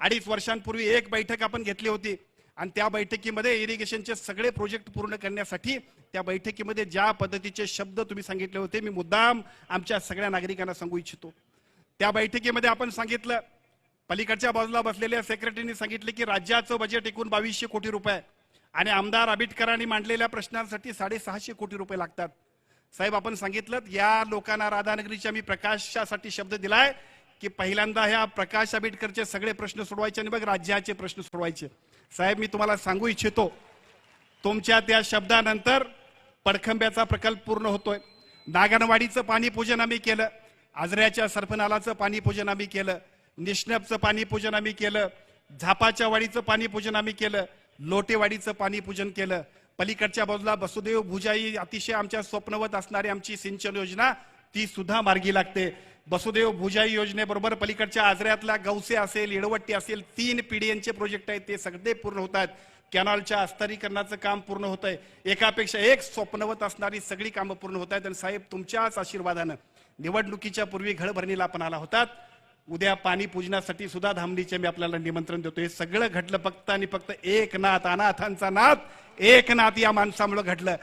अडीच वर्षांपूर्वी एक बैठक आपण घेतली होती. आणि त्या बैठकीमध्ये इरिगेशनचे सगळे प्रोजेक्ट पूर्ण करण्यासाठी त्या बैठकीमध्ये ज्या पद्धतीचे शब्द तुम्ही सांगितले होते मी मुद्दाम आमच्या सगळ्या नागरिकांना सांगू इच्छितो. त्या बैठकीमध्ये आपण सांगितलं पलीकडच्या बाजूला बसलेल्या सेक्रेटरीने सांगितले की राज्याचं बजेट एकूण बावीसशे कोटी रुपये आणि आमदार आबिटकरांनी मांडलेल्या प्रश्नांसाठी साडेसहाशे कोटी रुपये लागतात. साहेब आपण सांगितलं या लोकांना राधानगरीच्या मी प्रकाशासाठी शब्द दिलाय. की पहिल्यांदा ह्या प्रकाश आंबेडकरचे सगळे प्रश्न सोडवायचे आणि मग राज्याचे प्रश्न सोडवायचे. साहेब मी तुम्हाला सांगू इच्छितो तुमच्या त्या शब्दानंतर पडखंब्याचा प्रकल्प पूर्ण होतोय. नागनवाडीचं पाणीपूजन आम्ही केलं आजऱ्याच्या सर्फनालाचं पाणीपूजन आम्ही केलं निष्णपचं पाणीपूजन आम्ही केलं झापाच्या वाडीचं पाणीपूजन आम्ही केलं लोटेवाडीचं पाणीपूजन केलं. पलीकडच्या बाजूला वसुदेव भुजाई अतिशय आमच्या स्वप्नवत असणारी आमची सिंचन योजना ती सुद्धा मार्गी लागते. वसुदेव भुजाई योजनेबरोबर पलीकडच्या आजऱ्यातल्या गौसे असेल इडवट्टी असेल तीन पिढीएनचे प्रोजेक्ट आहेत ते सगळे पूर्ण होत आहेत. कॅनॉलच्या अस्तरीकरणाचं काम पूर्ण होत आहे. एकापेक्षा एक स्वप्नवत असणारी सगळी कामं पूर्ण होत आहेत. आणि साहेब तुमच्याच आशीर्वादानं निवडणुकीच्या पूर्वी घडभरणीला आपण आला होतात. उद्या पाणी पूजनासाठी सुद्धा धामणीचे मी आपल्याला निमंत्रण देतो हे सगळं घडलं फक्त आणि फक्त एक नाथ अनाथांचा नाथ एक नाथ या माणसामुळे घडलं.